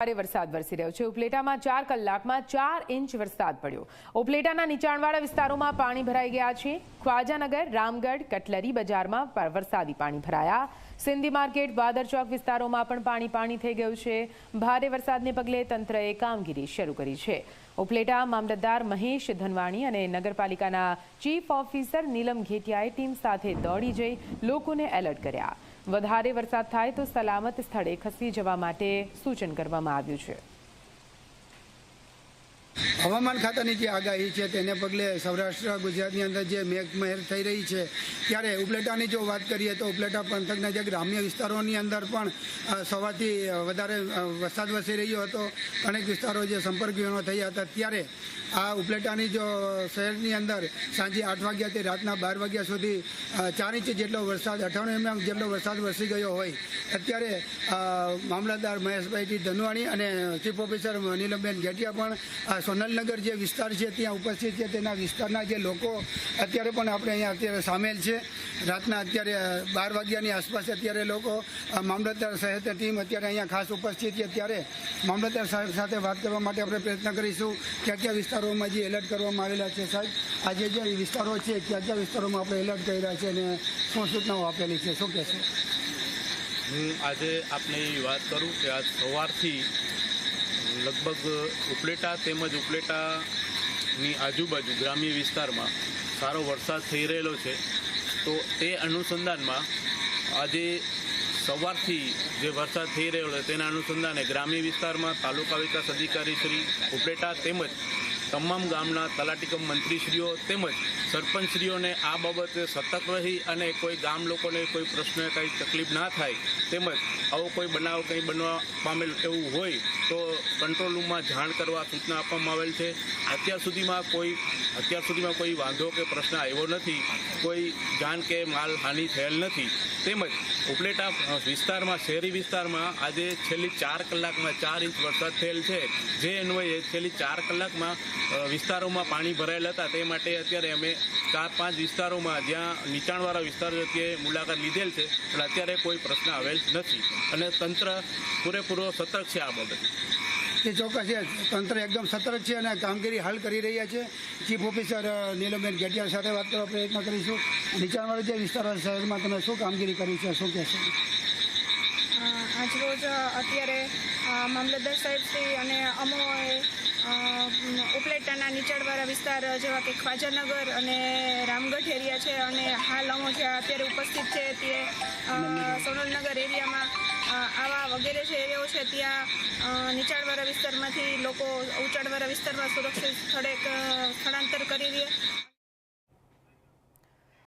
ભારે વરસાદ વરસી રહ્યો છે. ઉપલેટામાં ચાર કલાકમાં ચાર ઇંચ વરસાદ પડ્યો. ઉપલેટાના નીચાણવાળા વિસ્તારોમાં પાણી ભરાઈ ગયા છે. ખ્વાજાનગર, રામગઢ, કટલરી બજારમાં વરસાદી પાણી ભરાયા. સિંધી માર્કેટ વાદરચોક વિસ્તારોમાં પણ પાણી પાણી થઈ ગયું છે. ભારે વરસાદને પગલે તંત્રએ કામગીરી શરૂ કરી છે. ઉપલેટા મામલતદાર મહેશ ધનવાણી અને નગરપાલિકાના ચીફ ઓફિસર નીલમ ઘેટિયાએ ટીમ સાથે દોડી જઈ લોકોને એલર્ટ કર્યા. વધારે વરસાદ થાય તો સલામત સ્થળે ખસી જવા માટે સૂચન કરવામાં આવ્યું છે. હવામાન ખાતાની જે આગાહી છે તેને પગલે સૌરાષ્ટ્ર, ગુજરાતની અંદર જે મેઘમહેર થઈ રહી છે, ત્યારે ઉપલેટાની જો વાત કરીએ તો ઉપલેટા પંથકના જે ગ્રામ્ય વિસ્તારોની અંદર પણ સવારથી વધારે વરસાદ વસી રહ્યો હતો. અનેક વિસ્તારો જે સંપર્ક વિહોણો થયા હતા. ત્યારે આ ઉપલેટાની જો શહેરની અંદર સાંજે આઠ વાગ્યાથી રાતના બાર વાગ્યા સુધી ચાર ઇંચ જેટલો વરસાદ, અઠાણું એમએમ જેટલો વરસાદ વરસી ગયો હોય, અત્યારે મામલતદાર મહેશભાઈજી ધનવાણી અને ચીફ ઓફિસર નીલમબેન ઘેટિયા પણ આ સોનલનગર જે વિસ્તાર છે, ત્યાં ઉપસ્થિત છે, તેના વિસ્તારના જે લોકો અત્યારે પણ આપણે અહીંયા અત્યારે સામેલ છે. રાતના અત્યારે બાર વાગ્યાની આસપાસ અત્યારે લોકો મામલતદાર સાહેબની ટીમ અત્યારે અહીંયા ખાસ ઉપસ્થિત છે. ત્યારે મામલતદાર સાહેબ સાથે વાત કરવા માટે આપણે પ્રયત્ન કરીશું. કયા કયા વિસ્તારોમાં જે એલર્ટ કરવામાં આવેલા છે સાહેબ? આજે જે વિસ્તારો છે, કયા કયા વિસ્તારોમાં આપણે એલર્ટ કર્યા છે અને શું સૂચનાઓ આપેલી છે? શું કહેશો? હું આજે આપને એ વાત કરું કે આજ સવારથી લગભગ ઉપલેટા તેમજ ઉપલેટાની આજુબાજુ ગ્રામ્ય વિસ્તારમાં સારો વરસાદ થઈ રહેલો છે. તો તે અનુસંધાનમાં આજે સવારથી જે વરસાદ થઈ રહ્યો છે તેના અનુસંધાને ગ્રામ્ય વિસ્તારમાં તાલુકા વિકાસ અધિકારી શ્રી ઉપલેટા તેમજ તમામ ગામના તલાટીકમ મંત્રીશ્રીઓ તેમજ સરપંચશ્રીઓને આ બાબતે સતર્ક રહી અને કોઈ ગામ લોકોને કોઈ પ્રશ્ન કંઈ તકલીફ ના થાય તેમજ આવો કોઈ બનાવ કંઈ બનવા પામેલ એવું હોય તો કંટ્રોલ રૂમમાં જાણ કરવા સૂચના આપવામાં આવેલ છે. અત્યાર સુધીમાં કોઈ, અત્યાર સુધીમાં કોઈ વાંધો કે પ્રશ્ન આવ્યો નથી, કોઈ જાન કે માલ હાનિ થયેલ નથી. તેમજ ઉપલેટા વિસ્તારમાં, શહેરી વિસ્તારમાં આજે છેલ્લી ચાર કલાકમાં ચાર ઇંચ વરસાદ થયેલ છે. જે અન્વયે છેલ્લી ચાર કલાકમાં વિસ્તારોમાં પાણી ભરાયેલ હતા. તે માટે અત્યારે અમે ચાર પાંચ વિસ્તારોમાં જ્યાં નીચાણવાળા વિસ્તારો તે મુલાકાત લીધેલ છે પણ અત્યારે કોઈ પ્રશ્ન આવેલ નથી. અને તંત્ર પૂરેપૂરો સતર્ક છે આ બાબતે. એ ચોક્કસ છે. તંત્ર એકદમ સતર્ક છે અને કામગીરી હાલ કરી રહ્યા છે. ચીફ ઓફિસર નીલમબેન ગેટિયા સાથે વાત કરવા પ્રયત્ન કરીશું. નીચાણવાળા જે વિસ્તારો શહેરમાં તમે શું કામગીરી કરી છે શું કહેશો? આજરોજ અત્યારે મામલતદાર સાહેબ શ્રી અને અમોએ ઉપલેટાના નીચાણવાળા વિસ્તાર જેવા કે ખ્વાજાનગર અને રામગઢ એરિયા છે અને હાલ અમો જે અત્યારે ઉપસ્થિત છે તે સોનલનગર એરિયામાં આવા વગેરે જે એરિયાઓ છે ત્યાં નીચાણવાળા વિસ્તારમાંથી લોકો ઉંચાણવાળા વિસ્તારમાં સુરક્ષિત સ્થળે સ્થળાંતર કરી રહ્યા.